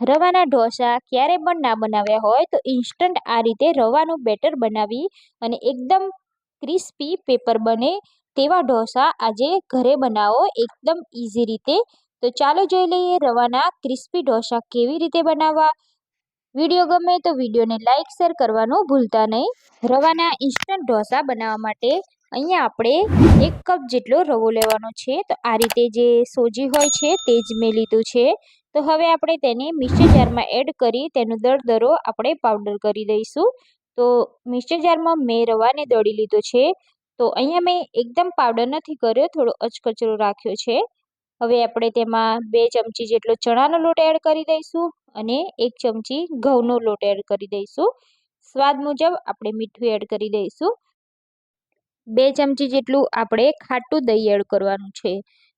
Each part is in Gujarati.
રવાના ઢોસા ક્યારે પણ ના બનાવ્યા હોય તો ઇન્સ્ટન્ટ આ રીતે રવાનું બેટર બનાવી અને એકદમ ક્રિસ્પી પેપર બને તેવા ઢોસા આજે ઘરે બનાવો એકદમ ઇઝી રીતે. તો ચાલો જોઈ લઈએ રવાના ક્રિસ્પી ઢોસા કેવી રીતે બનાવવા. વીડિયો ગમે તો વિડીયોને લાઇક શેર કરવાનું ભૂલતા નહીં. રવાના ઇન્સ્ટન્ટ ઢોસા બનાવવા માટે અહીંયા આપણે એક કપ જેટલો રવો લેવાનો છે. તો આ રીતે જે સોજી હોય છે તે જ મેં લીધું છે. તો હવે આપણે તેને મિક્સર જારમાં એડ કરી તેનો દરદરો આપણે પાવડર કરી દઈશું. તો મિક્સર જારમાં મેં રવાને દળી લીધો છે. તો અહીંયા મેં એકદમ પાવડર નથી કર્યો, થોડો અચકચરો રાખ્યો છે. હવે આપણે તેમાં બે ચમચી જેટલો ચણાનો લોટ એડ કરી દઈશું અને એક ચમચી ઘઉંનો લોટ એડ કરી દઈશું. સ્વાદ મુજબ આપણે મીઠું એડ કરી દઈશું. બે ચમચી જેટલું આપણે ખાટું દહીં એડ કરવાનું છે.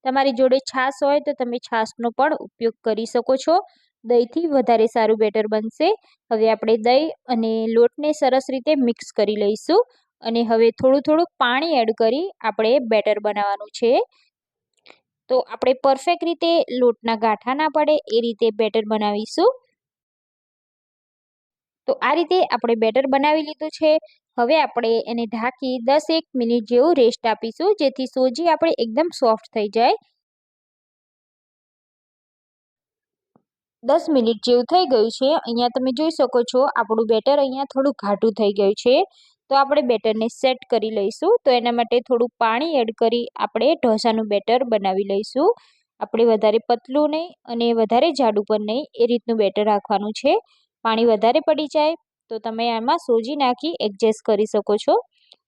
તમારી જોડે છાશ હોય તો તમે છાશનો પણ ઉપયોગ કરી શકો છો. દહીંથી વધારે સારું બેટર બનશે. હવે આપણે દહીં અને લોટને સરસ રીતે મિક્સ કરી લઈશું અને હવે થોડું થોડું પાણી એડ કરી આપણે બેટર બનાવવાનું છે. તો આપણે પરફેક્ટ રીતે લોટના ગાંઠા ના પડે એ રીતે બેટર બનાવીશું. તો આ રીતે આપણે બેટર બનાવી લીધું છે. હવે આપણે એને ઢાંકી દસ એક મિનિટ જેવું રેસ્ટ આપીશું, જેથી સોજી આપણે એકદમ સોફ્ટ થઈ જાય. દસ મિનિટ જેવું થઈ ગયું છે. અહીંયા તમે જોઈ શકો છો, આપણું બેટર અહીંયા થોડું ઘાટું થઈ ગયું છે. તો આપણે બેટરને સેટ કરી લઈશું. તો એના માટે થોડું પાણી એડ કરી આપણે ઢોસાનું બેટર બનાવી લઈશું. આપણે વધારે પતલું નહીં અને વધારે જાડું પણ નહીં, એ રીતનું બેટર રાખવાનું છે. પાણી વધારે પડી જાય, તો તમે આમાં સોજી નાખી એડજસ્ટ કરી શકો છો.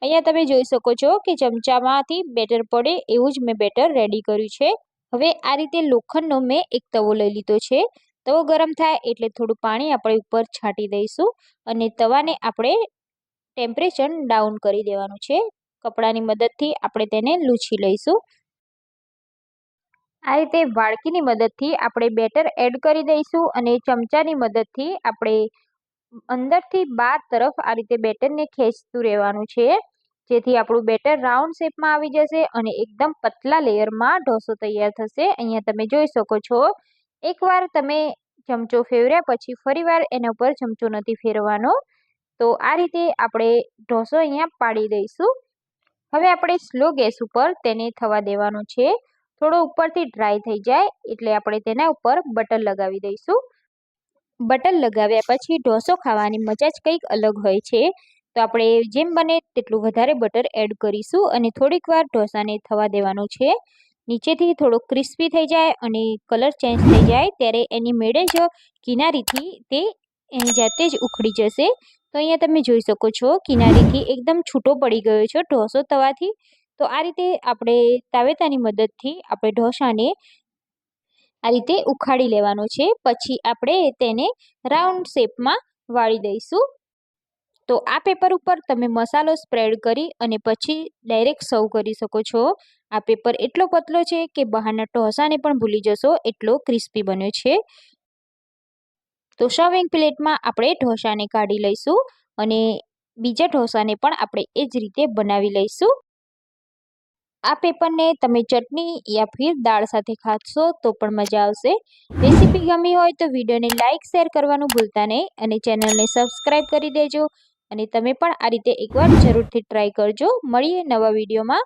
અહીંયા તમે જોઈ શકો છો કે ચમચામાંથી બેટર પડે એવું જ મેં બેટર રેડી કર્યું છે. હવે આ રીતે લોખંડનો મેં એક તવો લઈ લીધો છે. તવો ગરમ થાય એટલે થોડું પાણી આપણે ઉપર છાંટી દઈશું અને તવાને આપણે ટેમ્પરેચર ડાઉન કરી દેવાનું છે. કપડાની મદદથી આપણે તેને લૂછી લઈશું. આ રીતે વાડકીની મદદથી આપણે બેટર એડ કરી દઈશું અને ચમચાની મદદથી આપણે અંદરથી બાર તરફ આ રીતે બેટરને ખેંચતું રહેવાનું છે. જેથી આપણું બેટર રાઉન્ડ શેપમાં આવી જશે અને એકદમ પતલા લેયરમાં ઢોસો તૈયાર થશે. અહીંયા તમે જોઈ શકો છો, એકવાર તમે ચમચો ફેરવ્યા પછી ફરીવાર એના ઉપર ચમચો નથી ફેરવાનો તો આ રીતે આપણે ઢોસો અહીંયા પાડી દઈશું. હવે આપણે સ્લો ગેસ ઉપર તેને થવા દેવાનું છે. થોડો ઉપરથી ડ્રાય થઈ જાય એટલે આપણે તેના ઉપર બટર લગાવી દઈશું. બટર લગાવ્યા પછી ઢોસો ખાવાની મજા જ કંઈક અલગ હોય છે. તો આપણે જેમ બને તેટલું વધારે બટર એડ કરીશું અને થોડીક વાર ઢોસાને થવા દેવાનું છે. નીચેથી થોડો ક્રિસ્પી થઈ જાય અને કલર ચેન્જ થઈ જાય ત્યારે એની મેળે જ કિનારીથી તે એની જાતે જ ઉખડી જશે. તો અહીંયા તમે જોઈ શકો છો કિનારીથી એકદમ છૂટો પડી ગયો છે ઢોસો તવાથી તો આ રીતે આપણે તાવેતાની મદદથી આપણે ઢોસાને આ રીતે ઉખાડી લેવાનો છે. પછી આપણે તેને રાઉન્ડ શેપમાં વાળી દઈશું. તો આ પેપર ઉપર તમે મસાલો સ્પ્રેડ કરી અને પછી ડાયરેક્ટ સર્વ કરી શકો છો. આ પેપર એટલો પતલો છે કે બહારના ઢોસાને પણ ભૂલી જશો, એટલો ક્રિસ્પી બન્યો છે. તો સર્વિંગ પ્લેટમાં આપણે ઢોસાને કાઢી લઈશું અને બીજા ઢોસાને પણ આપણે એ જ રીતે બનાવી લઈશું. આ પેપરને તમે ચટણી યા ફીર દાળ સાથે ખાશો તો પણ મજા આવશે. રેસીપી ગમી હોય તો વિડીયોને લાઇક શેર કરવાનું ભૂલતા નહીં અને ચેનલને સબસ્ક્રાઈબ કરી દેજો. અને તમે પણ આ રીતે એકવાર જરૂરથી ટ્રાય કરજો. મળીએ નવા વિડીયોમાં.